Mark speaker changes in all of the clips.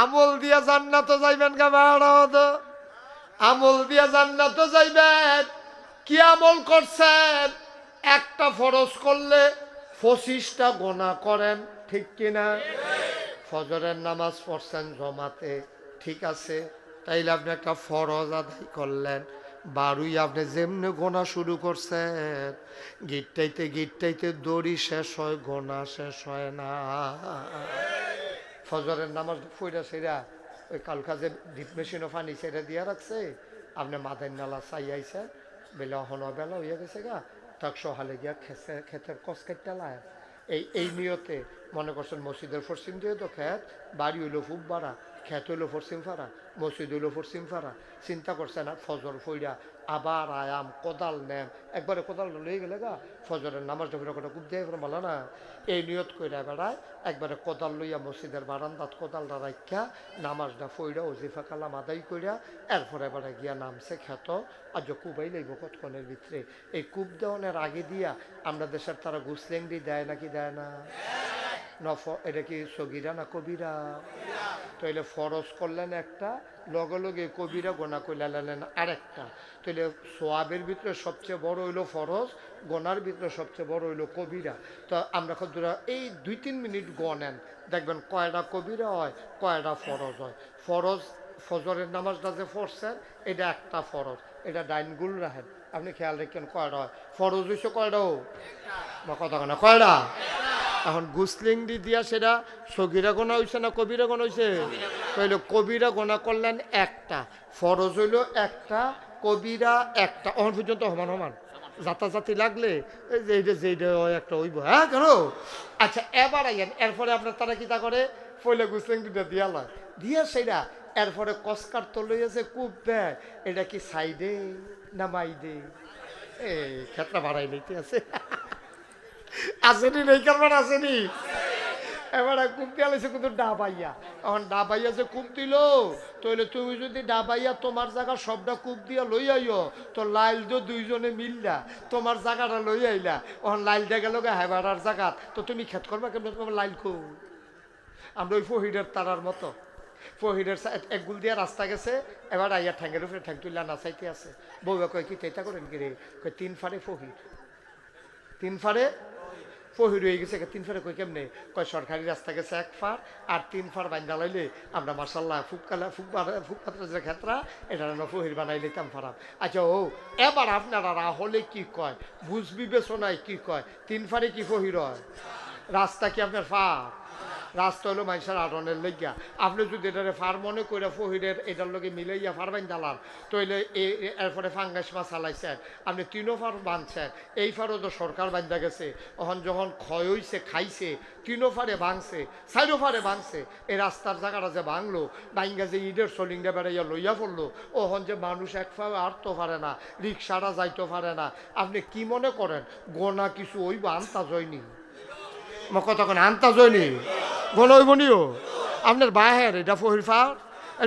Speaker 1: আমল দিয়া জান্নাত যাইবেন গা বাড়াওদ আমল দিয়া জান্নাত যাইবেন। কি আমল করছেন? একটা ফরজ করলে পঁচিশটা গোনা করেন, ঠিক কিনা ফজরের নামাজ পড়ছেন জমাতে, ঠিক আছে? তাইলে আপনি একটা ফরজ আদায় করলেন। বারুই আপনি যেমনি গোনা শুরু করছেন, গিটটাইতে গিটটাইতে দড়ি শেষ হয়, গোনা শেষ হয় না। ফজরের নামাজ ফইরা সেরা, ওই কালকা যে ডিপ মেশিনও পানি সেটা দিয়া রাখছে। আপনি মাথায় নালা চাই আইসে বেলা হন বেলা হইয়া গেছে গা, তাক সহালে গিয়া খেসে খেতের কস লায়। এই এই নিয়তে মনে করছেন মসজিদের পশ্চিম দিয়ে তো খেত বাড়ি হইল ফুব বাড়া খেত হইল পশ্চিম ফারা মসজিদ হইল পশ্চিম ফাড়া চিন্তা করছে না ফজর ফইরা আবার আয়াম কোদাল নেন একবারে কোদাল লয়ে গেলে গা ফজরের নামাজ ডবরে কথা খুব দিয়ে বলো না এই নিয়ত কইরা বেড়ায় একবারে কোদাল লইয়া মসজিদের বারান্দাত কোদালটা রাখা নামাজটা ফইরা ওজিফা কালাম আদায় কইরা এরপরে এবারে গিয়া নামছে খ্যাত আর যে কুবাই লইব কতক্ষণের ভিতরে এই কূপ দেওয়ানের আগে দিয়া আমরা দেশের তারা গুসলেংডি দেয় নাকি দেয় না এটা কি সগিরা না কবিরা? তাইলে ফরজ করলেন একটা লগে লগে কবিরা গোনা কইলালেন আরেকটা। তাইলে সোয়াবের ভিতরে সবচেয়ে বড় হইল ফরজ, গোনার ভিতরে সবচেয়ে বড় হইল কবিরা। তো আমরা কতটা এই দুই তিন মিনিট গনেন, দেখবেন কয়টা কবিরা হয়, কয়টা ফরজ হয়। ফরজ, ফজরের নামাজটা যে পড়ছেন, এটা একটা ফরজ, এটা ডাইনগুল রাখেন। আপনি খেয়াল রাখেন কয়টা হয়। ফরজ হইছে কয়টাও বা কথা কয়টা? এখন গুসলিং দি দিয়া সেটা সগিরা গোনা হয়েছে না কবিরা গোনা হয়েছে তাইলে কবিরা গোনা করলেন একটা, ফরজ হইল একটা, কবিরা একটা। অহন পর্যন্ত সমান সমান। জাতাজাতি লাগলে, এই যে এইটা যে একটা হইব। হ্যাঁ কেন? আচ্ছা এবার আইয়েন, এরপরে আপনার তারা কিতা করে? পয়লা গুসলিং দিটা দিয়া লয়। দিয়া সেটা এরপরে কসকার তো লইয়াছে কূপ দেয়, এটা কি সাইডে না মাইডে? এই ক্ষেত্রা বাড়াই লইতে আছে। আসেনি, নেই কারণ আসেনি? এবার কুম পেলাইছে কিন্তু ডাবাইয়া এখন ডাবাইয়া যে কূপ দিল তাহলে তুমি যদি ডাবাইয়া তোমার জায়গা সবটা কূপ দিয়া লই আইও, তো লাইল তো দুইজনে মিললা, তোমার জায়গাটা লই আইলা। এখন লাইল গেল গে হেবারার জায়গা তো তুমি খেত করবা কেমন? তোমার লাইল কো আমরা ওই ফহিরের তারার মতো। ফহিরের এক গুল দিয়া রাস্তা গেছে, এবার আইয়া ঠ্যাঙ্গের উপরে ঠ্যাং তুললা নাচাইতে আছে। বউবা কয়, কি তেতা করেন কি রে? কয়, তিন ফাড়ে ফহির। তিন ফাড়ে ফহির হয়ে গেছে তিন ফাড়ে কই কেমনে? কয়, সরকারি রাস্তা গেছে এক ফার, আর তিন ফার বান্ধা লাইলে আমরা মার্শাল্লাহ ফুককালা ফুক ফুক পাত্রা যে ক্ষেত্রা এটা না ফহির বানাই লইতাম ফারাম। আচ্ছা ও, এবার আপনারা হলে কি কয়? বুঝ বিবেচনায় কি কয়? তিন ফারে কি ফহির হয়? রাস্তা কি আপনার ফার? রাস্তা হলো মানুষের আটনের লইয়া আপনি যদি এটারে ফার মনে করে ফহিরের এটার লগে ফার বাইন দালান তইলে এরপরে ফাঙ্গাস মাছ চালাইছেন আপনি তিনও ফার বাঁধছেন, এই ফারও তো সরকার বান্ধা গেছে। ওখান যখন ক্ষয় হইছে, খাইছে, তিনও ফারে ভাঙছে চাইরো ফারে ভাঙছে এই রাস্তার জায়গাটা যে ভাঙলো বাইঙ্গা যে ঈদের সোলিংটা বেড়াইয়া লইয়া পড়ল ওহন যে মানুষ এক ফা আটতে পারে না, রিক্সাটা যাইতে পারে না। আপনি কি মনে করেন, গোনা কিছু ওই আনতা জয়নি মই কতক্ষণ আনতা হইবনিও আপনার বাহের এটা ফহিরফার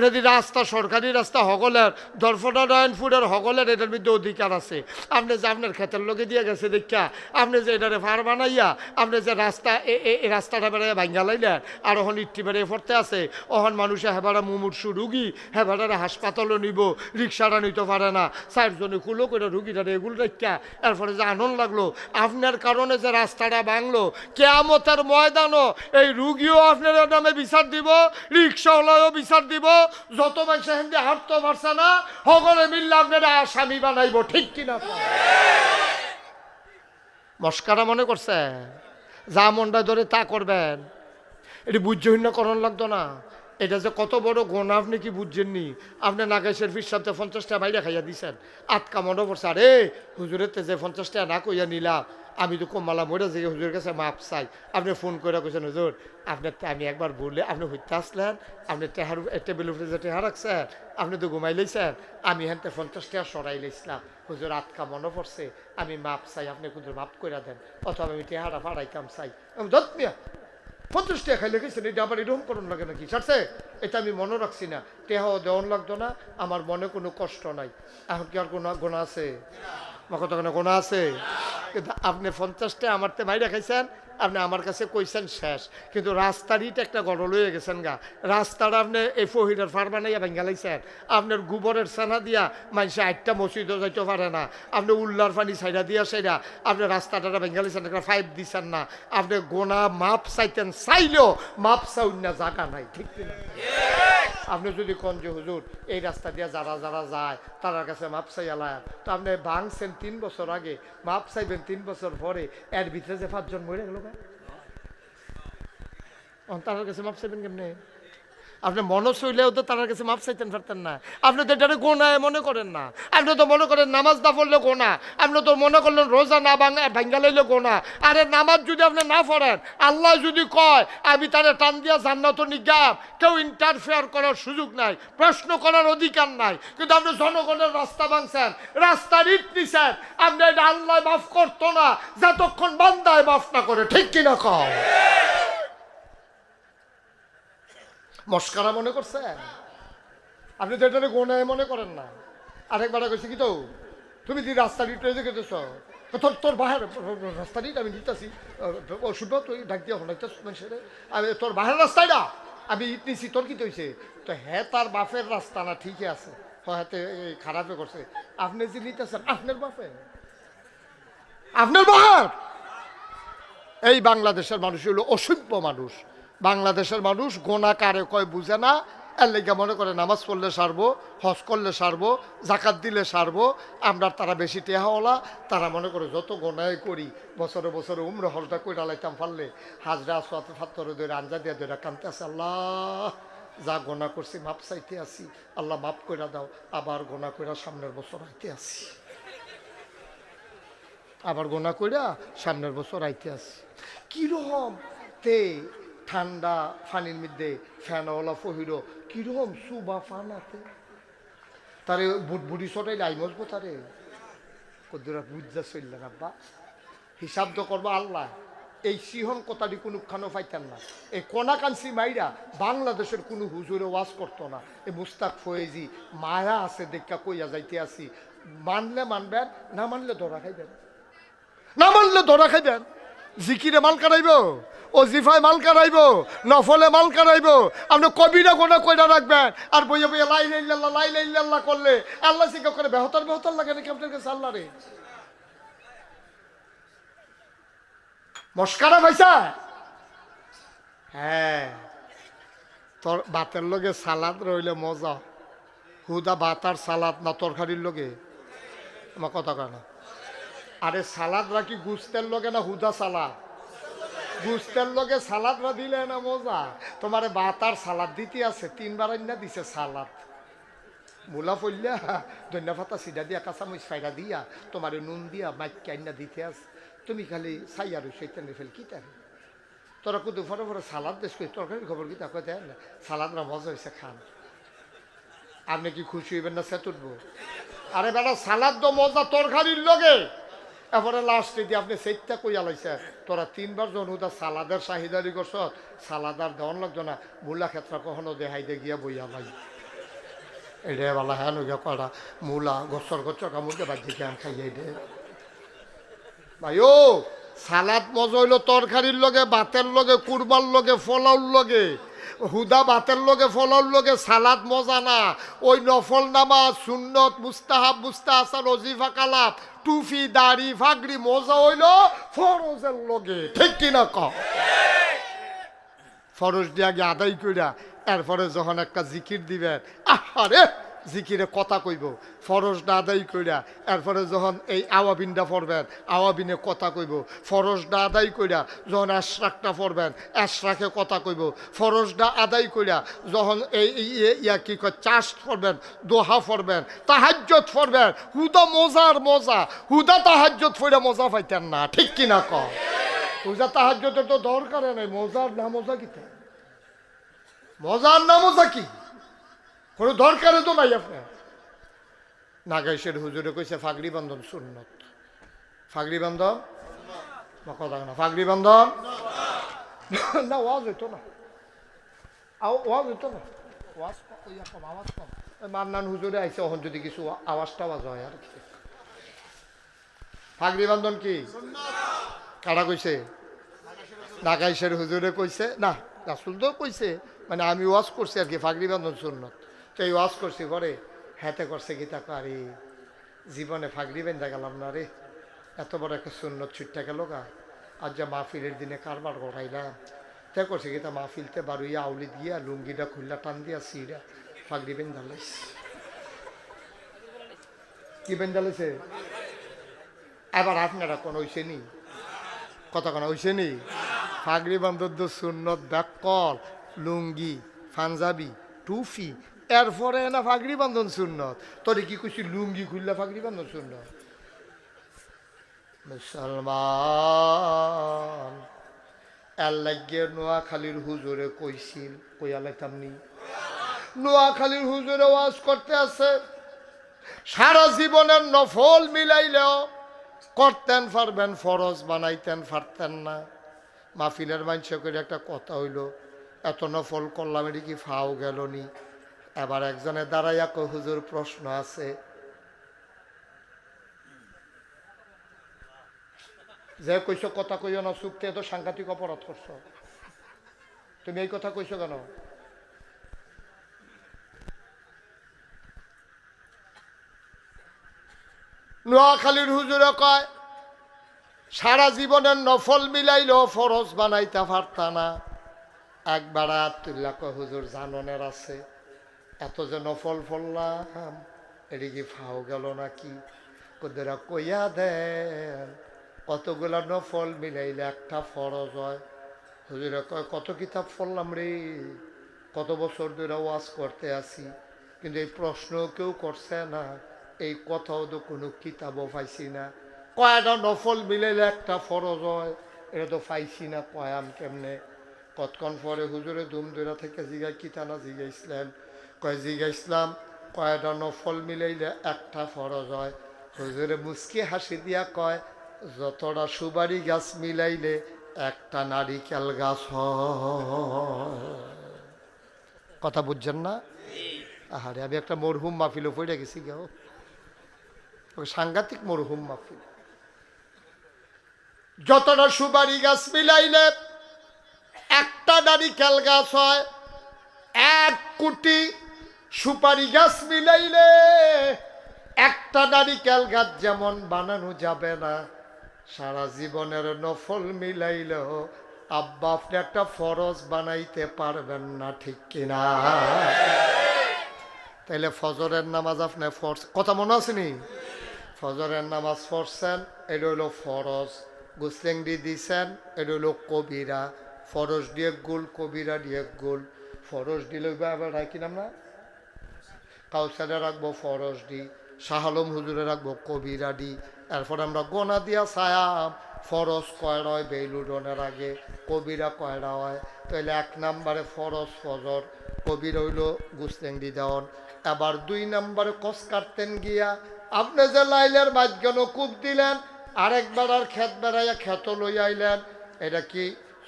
Speaker 1: যদি রাস্তা, সরকারি রাস্তা সকলের দরফটা নয়নপুরের সকলের এটার মধ্যে অধিকার আছে। আপনি যে আপনার ক্ষেতের লোকে দিয়ে গেছে দেখা আপনি যে এটারে ফার বানাইয়া, আপনি যে রাস্তা এই রাস্তাটা বেড়াইয়া ভাঙ্গা লাইলেন, আর ওখান ইট্টি বেড়ে পড়তে আছে ওখান মানুষে হেবারা মুমূর্ষু রুগী হেবারে হাসপাতালও নিব, রিক্সাটা নিতে পারে না। চারজনে কুলো করে রুগীটারে এগুলো রেখা এরপরে যে আনন্দ লাগল, আপনার কারণে যে রাস্তাটা ভাঙলো, কেয়ামতের ময়দানও এই রুগীও আপনার নামে বিচার দিব রিক্সাওয়ালাও বিচার দিব যত মানুষ হিন্দি হাঁটতে পারছে না, সকলে মিললে আপনারা আসামি বানাইব, ঠিক কিনা? মস্কারা মনে করছে? যা মনটা ধরে তা করবেন। এটি বুঝ্যহীনকরণ লাগতো না। এটা যে কত বড় গোনা, আপনি কি বুঝছেননি? আপনি নাগেশের ফির সাথে পঞ্চাশটা বাইরে খাইয়া দিছেন। আটকা মনে পড়ছে, আরে, হুজুরের যে পঞ্চাশটা না কইয়া নিলাম আমি তো কমালা মরে যে হুজুরের কাছে মাপ চাই। আপনি ফোন করে কইছেন, হুজুর আপনার আমি একবার বললে আপনি হইতে আসলেন, আপনি টেহার টেবিল উপরে যে টেহা রাখছেন, আপনি তো ঘুমাই লইছেন, আমি হেনতে পঞ্চাশ টাকা সরাই লাইছিলাম। হুজুর আটকা মনে পড়ছে, আমি মাপ চাই, আপনি কিন্তু মাপ করে দেন, অথবা আমি টেহারা ফাড়াইতাম চাই। আমি দত মিয়া, পঞ্চাশ টাকা খাইলে গেছেন এটা আবার এরকম করুন লাগে নাকি? ছাড়ছে? এটা আমি মনে রাখছি না। টেহাও দেওয়ান লাগতো না, আমার মনে কোনো কষ্ট নাই। এখন কি আর কোনো গোনা আছে? আমার কত কোনো গোনা আছে? কিন্তু আপনি পঞ্চাশটা আমার তে মাইরা খাইছেন, আপনি আমার কাছে কইছেন শেষ। কিন্তু রাস্তার ইট একটা গড় লয়ে গেছেন গা। রাস্তাটা আপনি এই ফহিরের ফার বানাইয়া ভেঙ্গা লাইছেন। আপনার গোবরের সানা দিয়া মানুষে আটটা মসজিদও যাইতে পারে না। আপনি উল্লার পানি সাইডা দিয়া সাইডা আপনি রাস্তাটা ভেঙ্গা লাইছেন, একটা ফাইভ দিছেন না। আপনি গোনা মাপ চাইতেন, চাইলেও মাপ চাউন না জায়গা নাই, ঠিক কিনা? আপনি যদি কোন যে হুজুর, এই রাস্তা দিয়ে যারা যারা যায় তার কাছে মাপ আলায় তো আপনি ভাঙছেন তিন বছর আগে, মাপ চাইবেন তিন বছর পরে, এর ভিতরে যে পাঁচজন মরে গেল তার কাছে মাপ চাইবেন কেমনে? আপনি মনে চইলেও তো তার কাছে মাপ চাইতেন পারতেন না। আপনি তো এটারে গোনায় মনে করেন না। আপনি তো মনে করেন নামাজ না পড়লে গোনা। আপনি তো মনে করলেন রোজা না ভাঙা ভাঙ্গা লাইলে গোনা। আরে নামাজ যদি আপনি না পড়েন, আল্লাহ যদি কয়, আমি তারে টান দিয়া জান্নাত নিগাম। কেউ ইন্টারফেয়ার করার সুযোগ নাই, প্রশ্ন করার অধিকার নাই। কিন্তু আপনি জনগণের রাস্তা ভাঙছেন, রাস্তার ইট নিছেন। আপনি এটা আল্লাহ মাফ করতো না, যতক্ষণ বান্দায় মাফ না করে। ঠিক কিনা কয় মস্কারা মনে করছে? আপনি তো এটা গোনায় মনে করেন না। আরেকবার কইছি কি তো, তুমি দি রাস্তা দিতে গেতেছ তোর তোর বাহার রাস্তা দিট আমি দিতেছি। ওষুধ তুই ডাক দিয়ে হলাইতে মানুষের। আমি তোর বাহার রাস্তাটা আমি ইট নিছি, তোর কি হয়েছে তো হ্যাঁ তার বাপের রাস্তা না, ঠিকই আছে। এই খারাপে করছে। আপনি যে নিতেছেন, আপনার বাপে? আপনার বাহার এই বাংলাদেশের মানুষ হলো অসভ্য মানুষ। বাংলাদেশের মানুষ গোনা কারে কয় বুঝে না? এর লেগে মনে করে নামাজ পড়লে সারবো, হজ করলে সারবো, জাকাত দিলে সারবো, আমরা তারা বেশি টেহাওয়ালা। তারা মনে করে যত গোনায় করি, বছরে বছরে উমর হলটা কইরা লাইতাম পারলে হাজরা ফাত্তরে ধরে আঞ্জা দিয়ে ধরে কানতে আছে আল্লাহ, যা গোনা করছি মাপ চাইতে আসি, আল্লাহ মাপ কইরা দাও, আবার গোনা কইরা সামনের বছর আইতে আসি। আবার গোনা কইরা সামনের বছর আইতে আসি। কীরকম? তে ঠান্ডা ফানির মধ্যে ফ্যানওয়ালা ফহিরো, কীরকম সুবা আছে? তারে বুটবুটি লাই মজবো তারে। কদুরা বুঝা চলল আব্বা। হিসাব তো করব আল্লাহ। এই সিহন কথাটি কোনোখানো পাইতেন না। এই কনাকাঞ্চি মাইরা বাংলাদেশের কোনো হুজুরে ওয়াজ করতো না। এই মুস্তাক ফয়েজি, মায়া আছে দেখা কইয়া যাইতে আসি। মানলে মানবেন, না মানলে ধরা খাইবেন। না মানলে ধরা খাইবেন। জিকিরে মাল কাটাইব? ও জিফায় মাল কাটাইব? নফলে মাল কাটাইব? আপনি কবিরা গোনা কইরা রাখবেন। আর বইয়ে বইয়ে লাই লাইল্লাহ লাই লাইল্লাহ করলে আল্লাহ শিক্ষা করে বেহতার বেহতার লাগে নাকি আপনার কাছে আল্লাহ রে? মস্কারা ভাইসা? হ্যাঁ। তোর ভাতের লগে সালাদ রইলে মজা। হুদা ভাত আর সালাদ না তরকারির লগে? আমার কথা কয় না। আরে সালাদ রাখি গুস্তের লগে না হুদা সালাদ? গুস্তের লগে সালাদ রা দিলে না মজা। তোমার বাতার সালাদ দিতে আছে, তিনবার না দিছে সালাদ। মূলা ফইলা, ধন্যা পাতা সিধা দিয়া কাঁচা কাঁচামরিচ ফাইরা দিয়া, তোমার নুন দিয়া মাইকা আইনা দিতে আছে। তুমি খালি সাইয়ার সেইটানে ফেল কি তারে তোরা কুদু ফটো ফটো সালাদ দেশ করি তরকারি খবর কি তা কইতে না সালাদ না মজা হয়েছে খান। আপনি কি খুশি হইবেন না সে উঠবো আরে বেটা সালাদ তো মজা তরকারির লগে। এরপরে লাস্টে দিয়ে আপনি সেইটা কইয়া লাইছে, তোরা তিনবার জন উদা সালাদের চাহিদারি করছ সালাদার দেওয়ান লাগতো না, মূলা ক্ষেত্র কখনো দেখাই দে গিয়া বইয়া লাই এটা বলা হ্যাঁ গিয়া করা মূলা গছর গছ কামুকে বাজি জ্ঞান খাইয়াই দে। ভাই ও সালাদ মজা হইল তরকারির লগে, ভাতের লগে কুরবার লগে, ফলাউর লগে। হুদা বাতের লগে, ফলর লোকে সালাদ মজা না। ওই নফল নামাজ, সুন্নত, মুস্তাহাব, মুস্তাহাসান অজিফা কালাপ টুফি, দাড়ি, ফাগড়ি, মজা হইল ফরজের লগে। ঠিক কিনা ক? ফরজ দিয়ে আগে আদায় কইরা, এরপরে যখন একটা জিকির দিবেন আরে জিকিরে কথা কইব। ফরজটা আদায় কইরা, এরপরে যখন এই আওয়াবিনটা পড়বেন, আওয়াবিনে কথা কইব। ফরজটা আদায় কইরা যখন আশরাকটা পড়বেন, আশরাকে কথা কইব। ফরজটা আদায় কইরা যখন এই ইয়ে- কি কয় চাষ পড়বেন, দোহা পড়বেন তাহাজ্জত পড়বেন, হুদা মজার মজা, হুদা তাহাজ্জত পড়ে মজা পাইতেন না, ঠিক কিনা ক হুদা তাহাজ্জতের তো দরকার নেই, মজার না মজা কিতা? মজার না মজা কি? কোনো দরকারে তো নাই আপনার। নাগাইশের হুজুরে কইছে, ফাগড়ি বন্ধন সুন্নত। ফাগড়ি বন্ধন না, কথা না। ফাগড়ি বন্ধন না, ওয়াজ হইতো না। ওয়াজ হইতো না? ওয়াজ কম আওয়াজ কম। মান্নান হুজুরে আইছে ওখান যদি কিছু আওয়াজ টাওয়াজ হয় আর কি। ফাগড়ি বন্ধন কি? কারা কইছে? নাগাইশের হুজুরে কইছে। না, রাসুল তো কইছে। মানে আমি ওয়াজ করছি আর কি ফাগরি বান্ধন সুন্নত। তো এই ওয়াজ করছি, পরে হাতে করছে কি তাকে আরে জীবনে ফাগরি বেঁধে গেলাম না রে। এত বড় একটা সুন্নত ছুটতে গেল গা। আর যা মাহফিলের দিনে কারবার করাইলাম তে করছে কি তা মাহফিলতে বারুইয়া আউলি দিয়া, লুঙ্গিটা খুললা, টান দিয়া সিরা ফাগরি বেঁধালাইস কি বেঁধালেছে এবার আপনারা কোন হইছে নি? কোন হইছে নি? ফাগরি বান্ধব সুন্নত ব্যাকল, লুঙ্গি, পাঞ্জাবি টুফি এরপরে না ফাগরি বান্ধন সুন্নত। তোরে কি কইছি, লুঙ্গি খুললা ফাগরি বান্ধন সুন্নত? মুসলমান এল্লাগে নোয়াখালীর হুজুরে কইছিল, কইয়া লাইতাম নি। নোয়াখালীর হুজুরে ওয়াজ করতে আছে। সারা জীবনের নফল মিলাইলেও করতেন পারবেন, ফরজ বানাইতেন, পারতেন না। মাহফিলের মানুষ করে একটা কথা হইল, এত নফল করলাম, এটি কি ফাও গেল নি? এবার একজনে দাঁড়াইয়া কো হুজুর, প্রশ্ন আছে। যে কইছ, কথা কইও না চুক্তি এত সাংঘাতিক অপরাধ করছ। তুমি এই কথা কইছো কেন? নোয়াখালীর হুজুরে কয়, সারা জীবনের নফল মিলাইলেও ফরজ বানাইতে পারতা না। একবার আতুল্লা কয়, হুজুর, জাননের আছে। এত যে নফল ফললাম এটি কি ফাও গেল নাকি? কোদেরা কইয়া দেন কতগুলা নফল মিলাইলে একটা ফরজ হয়। হুজুরা কয়, কত কিতাব ফললাম রে? কত বছর ধরে ওয়াজ করতে আসি কিন্তু এই প্রশ্ন কেউ করছে না, এই কথাও তো কোনো কিতাবও পাইছি না। কয়টা নফল মিলাইলে একটা ফরজ হয়, এটা তো পাইছি না কয়াম কেমনে? কতক্ষণ পরে হুজুরে দুম দূরা থেকে জিগাই কিতানা জিগাইছিলেন? কয় জিগাইছিলাম কয়টা নফল মিলাইলে একটা ফরজ হয়। হুজুরে মুসকি হাসি দিয়া কয়, যতটা সুবারি গাছ মিলাইলে একটা নারিকেল গাছ কথা বুঝছেন না? আহারে, আমি একটা মরহুম মাহফিলও পড়ে গেছি গেও সাংঘাতিক মরহুম মাহফিল। যতটা সুবারি গাছ মিলাইলে একটা নারিকেল গাছ হয়, এক কোটি সুপারি গাছ মিলাইলে একটা নারিকেল গাছ যেমন বানানো যাবে না, সারা জীবনের নফল মিলাইলেও আব্বা আপনি একটা ফরজ বানাইতে পারবেন না, ঠিক কিনা? তাইলে ফজরের নামাজ আপনি ফরজ, কথা মনে আসেনি ফজরের নামাজ পড়ছেন, এটা হলো ফরজ। গুসলেংডি দিছেন, এটা হলো কবিরা। ফরজ দিয়ে গোল, কবিরা দিয়ে গোল। ফরজ দিলে আবার রাখি না? কাউসারে রাখব ফরজ দি, শাহ আলম হুজুরে রাখব কবিরা দি। এরপর আমরা গোনা দিয়া ছায়াম ফরজ কয়রা হয়, বেইলুডনের আগে কবিরা কয়রা হয়। তাহলে এক নম্বরে ফরজ ফজর, কবির হইল গুসলেংডি দেওয়ান। এবার দুই নম্বরে কস কাটতেন গিয়া, আপনি যে লাইলের মাঝখানে কূপ দিলেন, আরেকবার আর খেত বেড়াইয়া খেত লই আইলেন, এটা কি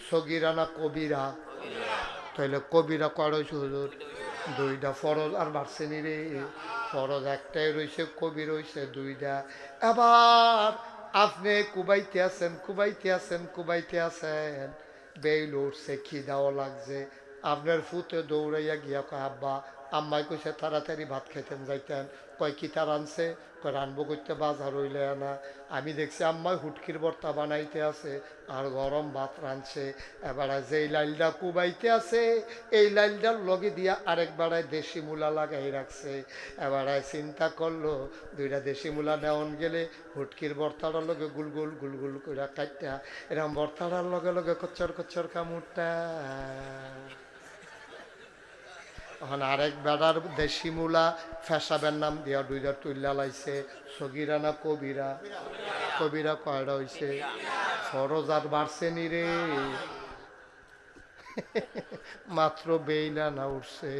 Speaker 1: সগিরা না কবিরা? তাইলে কবিরা কয় রয়েছে হুজুর? দুইটা ফরজ আর বাড়ছেনি রে ফরজ একটাই রয়েছে, কবি রয়েছে দুইটা। এবার আপনি কুবাইতে আছেন কুবাইতে আছেন কুবাইতে আছেন। বেইল উঠছে, খিদাও লাগছে। আপনার ফুতে দৌড়াইয়া গিয়া আব্বা আম্মাই কইছে, তাড়াতাড়ি ভাত খাইতেন, যাইতেন। কয়, কি তার আনছে? কয়, রানবো করতে বাজার হইলে না। আমি দেখছি আম্মাই হুটকির বর্তা বানাইতে আছে আর গরম ভাত রাঁধছে। এবারে যেই লাইলটা কুবাইতে আছে, এই লাইলটার লগে দিয়া আরেক বেড়ায় দেশি মূলা লাগাই রাখছে। এবারে চিন্তা করল, দুইটা দেশি মূলা নেওয়ান গেলে হুটকির ভর্তাটার লগে গুলগুল গুলগুল করে কাটটা এরকম ভর্তাটার লগে লগে কচ্চর কচ্চর কামুরটা। এখন আরেক বেড়ার দেশি মূলা, ফেসাবের নাম দিয়া দুইটা তুল্লা লাইছে, সগিরা না কবিরা? কবিরা কয়টা হইছে? সরজার বাড়ছে নি রে। মাত্র বেইলা না উঠছে।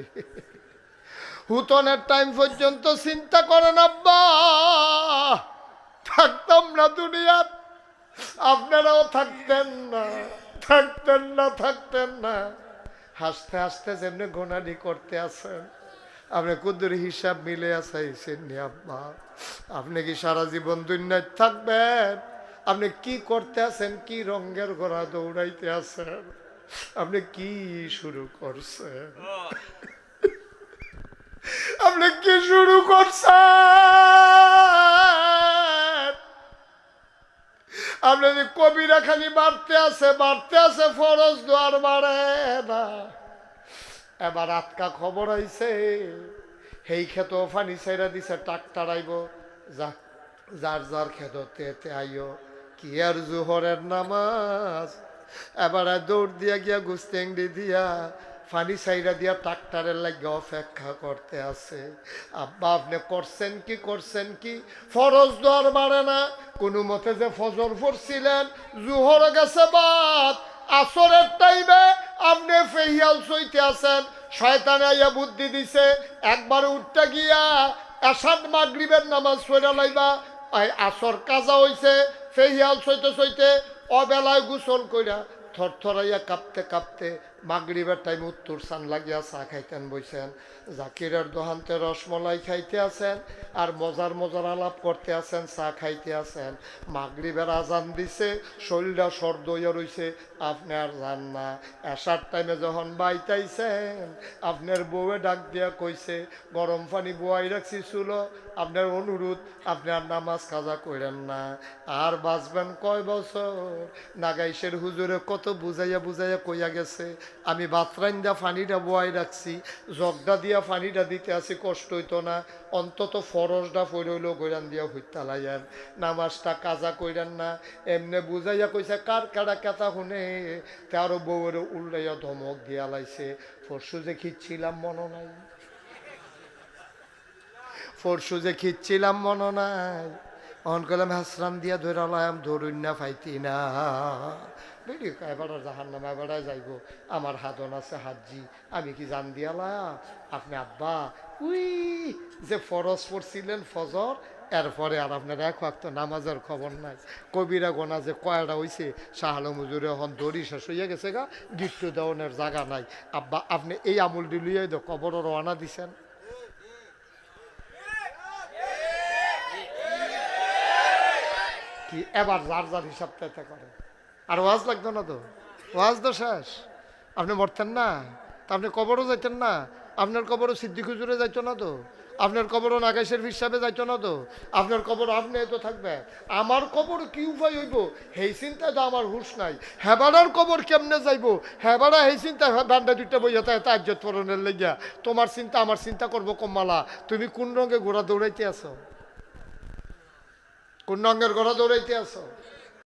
Speaker 1: হুতনের টাইম পর্যন্ত চিন্তা করেন আব্বা। থাকতাম না দুনিয়াত। আপনারাও থাকতেন না থাকতেন না থাকতেন না। হাসতে হাসতে যেমনি গোনানি করতে আছেন, আপনি কুদ্দুর হিসাব মিলে আসাইছেন আব্বা। আপনি কি সারা জীবন দুনিয়ায় থাকবেন? আপনি কি করতে আছেন? কি রঙের ঘোড়া দৌড়াইতে আছেন? আপনি কি শুরু করছেন? আপনি কি শুরু করছেন? আপনি যে কবিরা খালি বাড়তে আছে বাড়তে আছে ফরজ দোয়ার বাড়ে না। এবার আটকা খবর আইছে সেই ক্ষেত ফানি সাইরা দিছে ট্রাক্টার আইব যা, যার যার এতে আইও, কি আর জোহরের নামাজ? এবারে দৌড় দিয়া গিয়া গুস্তেংডি দিয়া ফানি সাইরা দিয়া ট্রাক্টারের লাগে অপেক্ষা করতে আছে। আব্বা, আপনি করছেন কি করছেন কি? ফরজ দর বাড়ে না। কোনো মতে যে ফজর পড়ছিলেন, জুহর গেছে বাদ। আসরের টাইমে আপনি ফেহিয়াল সইতে আছেন। শয়তানে আইয়া বুদ্ধি দিছে, একবার উঠতে গিয়া এসাদ মাগরিবের নামাজ সইরা লাইবা। আসর কাজা হইছে ফেহিয়াল সইতে সইতে অবেলায় গোসল কইরা থরথরাইয়া কাঁপতে কাঁপতে মাগরিবের টাইম উত্তর সান লাগিয়া চা খাইতেন বইছেন। জাকিরের দোহান্তে রসমলাই খাইতে আছেন আর মজার মজার আলাপ করতে আছেন, চা খাইতে আছেন। মাগরিবের আজান দিছে, শরীরটা সর্দ হইয়া রইছে, আপনি আর যান না। এসার টাইমে যখন বাইতাইছেন, আপনার বউয়ে ডাক দিয়া কইছে, গরম পানি বোয়াই রাখছি চুলো, আপনার অনুরোধ, আপনি আর নামাজ কাজা করেন না। আর বাঁচবেন কয় বছর? নাগাইশের হুজুরে কত বুঝাইয়া বুঝাইয়া কইয়া গেছে, আমি বাতরাইন দিয়া পানিটা বোয়াই রাখছি জগদা দিয়া পানিটা দিতে আসি কষ্ট হইতো না। অন্তত ফরসটা ফইরইল গৈরান দিয়া হইতালাইয়ান নামাজটা কাজা কইরান না। এমনে বুঝাইয়া কইছে, কার কারা কেতা শুনে? তারও বউয়ের উল্টাইয়া ধমক দিয়া লাইছে। পরশু যে খিচ্ছিলাম মনে নাই। পরশু যে খিচ্ছিলাম মনে নাই। অন করলাম হাসরাম দিয়া ধরে লাম ধরুন না, ফাইতি না। বেরিয়ে এবার জাহান নামা যাইব। আমার হাতন আছে হাজি আমি কি জান দিয়ালাম? আপনি আব্বা, উই, যে ফরজ পড়ছিলেন ফজর, এরপরে আর আপনার এক ওয়াক্ত নামাজের খবর নাই। কবিরা গোনা যে কয়টা হইছে শাহালো মুজুরে এখন দড়ি শেষ হইয়া গেছে গা গিফট দেওয়ানের জায়গা নাই। আব্বা, আপনি এই আমুল ডিলিয়ে তো কবর রওনা দিছেন। কি এবার যার যার হিসাব তেতে করে আর ওয়াজ লাগতো না তো। ওয়াজ তো শেষ। আপনি মরতেন না। তা আপনি কবরও যাইতেন না। আপনার কবরও সিদ্ধি খুজুরে যাইতো না তো। আপনার কবরও নাগাইশের হিসাবে যাইতো না তো। আপনার কবর আপনি তো থাকবে। আমার কবর কি উপায় হইব? সেই চিন্তায় তো আমার হুশ নাই। হেবাড়ার কবর কেমনে যাইব? হেবাড়া সেই চিন্তা বান্ডা দুইটা বইয়া তাই তাজ্জত পরনের লেগিয়া। তোমার চিন্তা, আমার চিন্তা করব কম্মালা। তুমি কোন রঙে ঘোড়া দৌড়াইতে আছো? কোন রঙের ঘোড়া দৌড়াইতে আছো?